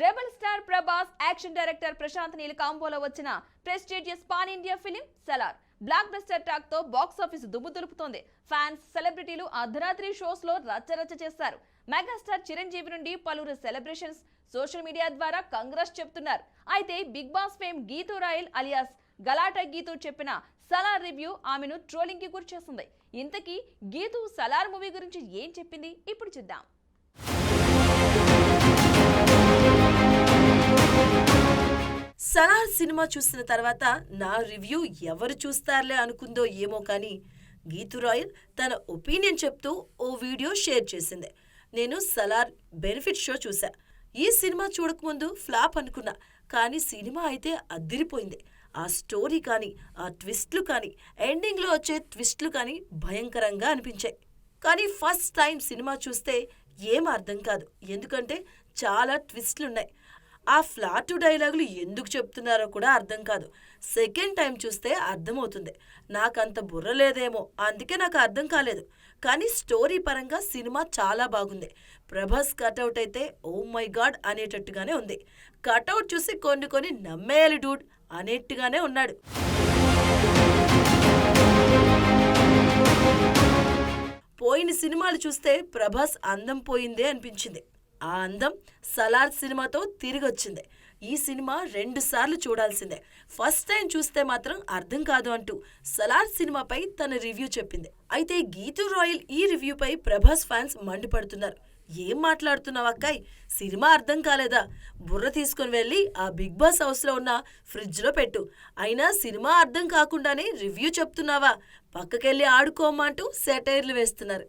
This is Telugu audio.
Rebel star Prabhas action director Prashanth Neel కాంబోలో వచ్చిన prestigious pan India film Salaar. Blockbuster టాక్తో box office దుమ్ము దులుపుతోంది. ఫ్యాన్స్ సెలబ్రిటీలు అర్ధరాత్రి షోస్లో రచ్చరచ్చ చేస్తారు మెగాస్టార్ చిరంజీవి నుండి పలువురు సెలబ్రేషన్స్ సోషల్ మీడియా ద్వారా కంగ్రెస్ చెప్తున్నారు. అయితే Bigg Boss fame Geethu Royal alias Galatta Geethu చెప్పిన సలార్ రివ్యూ ఆమెను ట్రోలింగ్కి గురి చేస్తుంది ఇంతకీ గీతూ సలార్ మూవీ గురించి ఏం చెప్పింది? ఇప్పుడు చూద్దాం. సలార్ సినిమా చూసిన తర్వాత నా రివ్యూ ఎవరు చూస్తారులే అనుకుందో ఏమో కానీ గీతు రాయల్ తన ఒపీనియన్ చెప్తూ ఓ వీడియో షేర్ చేసింది. నేను సలార్ బెనిఫిట్ షో చూశా. ఈ సినిమా చూడకముందు ఫ్లాప్ అనుకున్నా కానీ సినిమా అయితే అద్దిరిపోయింది. ఆ స్టోరీ కానీ ఆ ట్విస్ట్లు కానీ ఎండింగ్లో వచ్చే ట్విస్ట్లు కానీ భయంకరంగా అనిపించాయి. కానీ ఫస్ట్ టైం సినిమా చూస్తే ఏం అర్థం కాదు. ఎందుకంటే చాలా ట్విస్ట్లున్నాయి. ఆ ఫ్లాట్ డైలాగులు ఎందుకు చెప్తున్నారో కూడా అర్థం కాదు. సెకండ్ టైం చూస్తే అర్థమవుతుంది. నాకంత బుర్ర లేదేమో అందుకే నాకు అర్థం కాలేదు. కానీ స్టోరీ పరంగా సినిమా చాలా బాగుంది. ప్రభాస్ కటౌట్ అయితే ఓ మై గాడ్ అనేటట్టుగానే ఉంది. కటౌట్ చూసి కొన్ని కొన్ని నమ్మేయాలి డూడ్ అనేట్టుగానే ఉన్నాడు. పోయిన సినిమాలు చూస్తే ప్రభాస్ అందం పోయిందే అనిపించింది. ఆ అందం సలార్ సినిమాతో తిరిగి వచ్చింది ఈ సినిమా రెండు సార్లు చూడాల్సిందే. ఫస్ట్ టైం చూస్తే మాత్రం అర్థం కాదు అంటూ సలార్ సినిమాపై తన రివ్యూ చెప్పింది. అయితే గీతు రాయల్ ఈ రివ్యూపై ప్రభాస్ ఫ్యాన్స్ మండిపడుతున్నారు. ఏం మాట్లాడుతున్నావు అక్కాయ్? సినిమా అర్థం కాలేదా? బుర్ర తీసుకొని వెళ్ళి ఆ బిగ్ బాస్ హౌస్లో ఉన్న ఫ్రిడ్జ్లో పెట్టు. అయినా సినిమా అర్థం కాకుండానే రివ్యూ చెప్తున్నావా? పక్కకెళ్ళి ఆడుకోమంటూ అంటూ సెటైర్లు వేస్తున్నారు.